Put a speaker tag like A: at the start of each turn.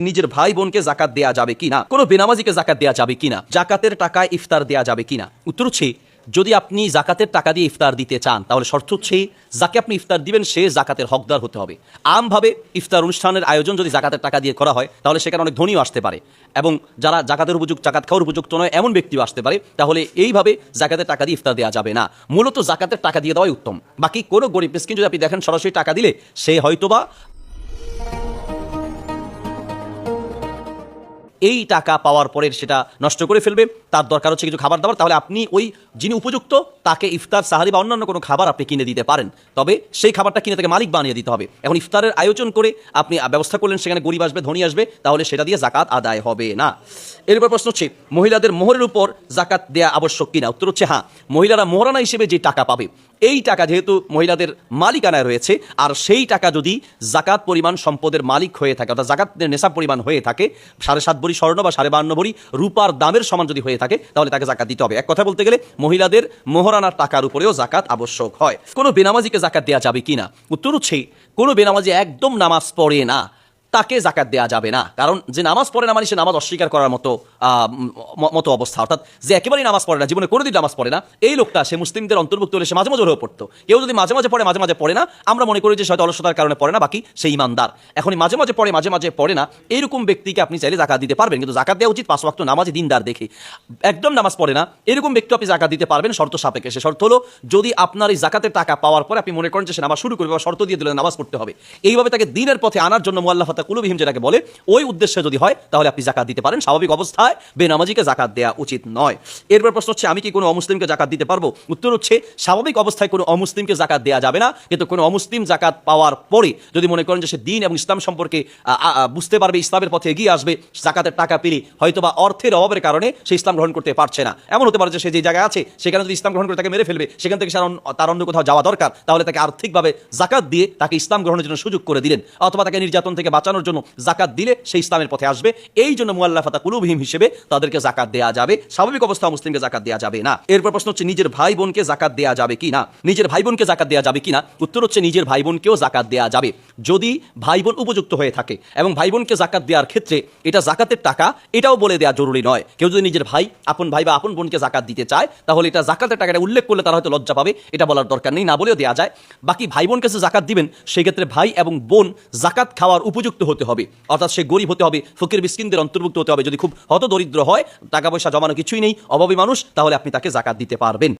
A: নিজের ভাই বোনকে জাকাত দেয়া যাবে কিনা? কোনো বেনামাজিকে জাকাত দেয়া যাবে কিনা? জাকাতের টাকায় ইফতার দেয়া যাবে কিনা? উত্তর হচ্ছে, যদি আপনি জাকাতের টাকা দিয়ে ইফতার দিতে চান, তাহলে শর্ত হচ্ছে, যাকে আপনি ইফতার দিবেন, সে জাকাতের হকদার হতে হবে। আমভাবে ইফতার অনুষ্ঠানের আয়োজন যদি জাকাতের টাকা দিয়ে করা হয়, তাহলে সেখানে অনেক ধনীও আসতে পারে। এবং যারা জাকাতের উপযুক্ত, জাকাত খাওয়ার উপযুক্ত নয়, এমন ব্যক্তিও আসতে পারে, তাহলে এইভাবে জাকাতের টাকা দিয়ে ইফতার দেওয়া যাবে না। মূলত জাকাতের টাকা দিয়ে দেওয়াই উত্তম। বাকি কোনো গরিব মিসকিন যদি আপনি দেখেন, সরাসরি টাকা দিলে, সে হয়তোবা এই টাকা পাওয়ার পরে সেটা নষ্ট করে ফেলবে। তার দরকার হচ্ছে কিছু খাবার দাবার। তাহলে আপনি ওই যিনি উপযুক্ত, তাকে ইফতার, সাহারি বা অন্যান্য কোনো খাবার আপনি কিনে দিতে পারেন। তবে সেই খাবারটা কিনে তাকে মালিক বানিয়ে দিতে হবে। এখন ইফতারের আয়োজন করে আপনি ব্যবস্থা করলেন, সেখানে গরিব আসবে, ধনী আসবে, তাহলে সেটা দিয়ে জাকাত আদায় হবে না। এরপর প্রশ্ন হচ্ছে, মহিলাদের মোহরের উপর জাকাত দেওয়া আবশ্যক কিনা? উত্তর হচ্ছে হ্যাঁ। মহিলারা মোহরানা হিসেবে যে টাকা পাবে এই টাকা যেহেতু মহিলাদের মালিকানায় রয়েছে, আর সেই টাকা যদি জাকাত পরিমাণ সম্পদের মালিক হয়ে থাকে, অর্থাৎ জাকাতের নেশাব পরিমাণ হয়ে থাকে, সাড়ে সাত ভরি স্বর্ণ বা সাড়ে বান্ন ভরি রূপার দামের সমান যদি হয়ে থাকে, তাহলে তাকে জাকাত দিতে হবে। এক কথা বলতে গেলে, মহিলাদের মোহরানার টাকার উপরেও জাকাত আবশ্যক হয়। কোনো বেনামাজিকে জাকাত দেওয়া যাবে কিনা? উত্তর হচ্ছে, কোনো বেনামাজি একদম নামাজ পড়ে না। তাকে জাকাত দেওয়া যাবে না। কারণ যে নামাজ পড়ে না মানে সে নামাজ অস্বীকার করার মতো মতো অবস্থা। অর্থাৎ যে একেবারেই নামাজ পড়ে না, জীবনে কোনোদিন নামাজ পড়ে না, এই লোকটা, সে মুসলিমদের অন্তর্ভুক্ত হলে সে মাঝে মাঝে হয়ে পড়তো। কেউ যদি মাঝে মাঝে পড়ে, মাঝে মাঝে পড়ে না, আমরা মনে করি যে হয়তো অলসতার কারণে পড়ে না, বাকি সে ইমানদার। এখন মাঝে মাঝে পড়ে, মাঝে মাঝে পড়ে না, এইরকম ব্যক্তিকে আপনি চাইলে জাকাত দিতে পারবেন। কিন্তু জাকাত দেওয়া উচিত পাঁচ ওয়াক্ত নামাজে দিনদার দেখে। একদম নামাজ পড়ে না, এরকম ব্যক্তি আপনি জাকাত দিতে পারবেন শর্ত সাপেক্ষে। সে শর্ত হলো, যদি আপনার এই জাকাতের টাকা পাওয়ার পরে আপনি মনে করেন যে সে নামাজ শুরু করবে বা শর্ত দিয়ে দিলে নামাজ পড়তে হবে। এইভাবে তাকে দিনের পথে আনার জন্য মোয়াল্লা ফাতা কুলুবিহিম যেটাকে বলে, ওই উদ্দেশ্যে যদি হয়, তাহলে আপনি জাকাত দিতে পারেন। স্বাভাবিক অবস্থায় বেনামাজিকে জাকাত দেওয়া উচিত নয়। এরপর প্রশ্ন হচ্ছে, আমি কি কোনো অমুসলিমকে জাকাত দিতে পারব? উত্তর হচ্ছে, স্বাভাবিক অবস্থায় কোনো অমুসলিমকে জাকাত দেওয়া যাবে না, কিন্তু কোনো অমুসলিম জাকাত পাওয়ার পরে যদি মনে করেন যে সে দিন এবং ইসলাম সম্পর্কে বুঝতে পারবে, ইসলামের পথে এগিয়ে আসবে, জাকাতের টাকা পেলে হয়তো বা অর্থের অভাবের কারণে সে ইসলাম গ্রহণ করতে পারছে না। এমন হতে পারে যে সে যে জায়গায় আছে, সেখানে যদি ইসলাম গ্রহণ করে তাকে মেরে ফেলবে, সেখান থেকে তার অন্য কোথাও যাওয়া দরকার, তাহলে তাকে আর্থিকভাবে জাকাত দিয়ে তাকে ইসলাম গ্রহণের জন্য সুযোগ করে দিলেন, অথবা তাকে নির্যাতন থেকে বাঁচানোর জন্য জাকাত দিলে সে ইসলামের পথে আসবে। এই জন্য মুআল্লা ফাতা কুলুবহিম হিসেবে তাদেরকে জাকাত দেওয়া যাবে। স্বাভাবিক অবস্থা মুসলিমকে জাকাত দেওয়া যাবে না। এরপর প্রশ্ন হচ্ছে, নিজের ভাই বোনকে জাকাত দেওয়া যাবে কি না নিজের ভাই বোনকে জাকাত দেওয়া যাবে কি না উত্তর হচ্ছে, নিজের ভাই বোনকেও জাকাত দেওয়া যাবে। যদি ভাই বোন উপযুক্ত হয়ে থাকে এবং ভাই বোনকে জাকাত দেওয়ার ক্ষেত্রে এটা জাকাতের টাকা, এটাও বলে দেওয়া জরুরি নয়। কেউ যদি নিজের ভাই, আপন ভাই বা আপন বোনকে জাকাত দিতে চায়, তাহলে এটা জাকাতের টাকাটা উল্লেখ করলে তারা হয়তো লজ্জা পাবে। এটা বলার দরকার নেই, না বলেও দেওয়া যায়। বাকি ভাই বোনকে যে জাকাত দিবেন, সেক্ষেত্রে ভাই এবং বোন জাকাত খাওয়ার উপযুক্ত হতে হবে। অর্থাৎ সে গরিব হতে হবে, ফকির মিসকিনদের অন্তর্ভুক্ত হতে হবে। যদি খুব হতদরিদ্র হয়, টাকা পয়সা জমানো কিছুই নেই, অভাবী মানুষ, তাহলে আপনি তাকে জাকাত দিতে পারবেন।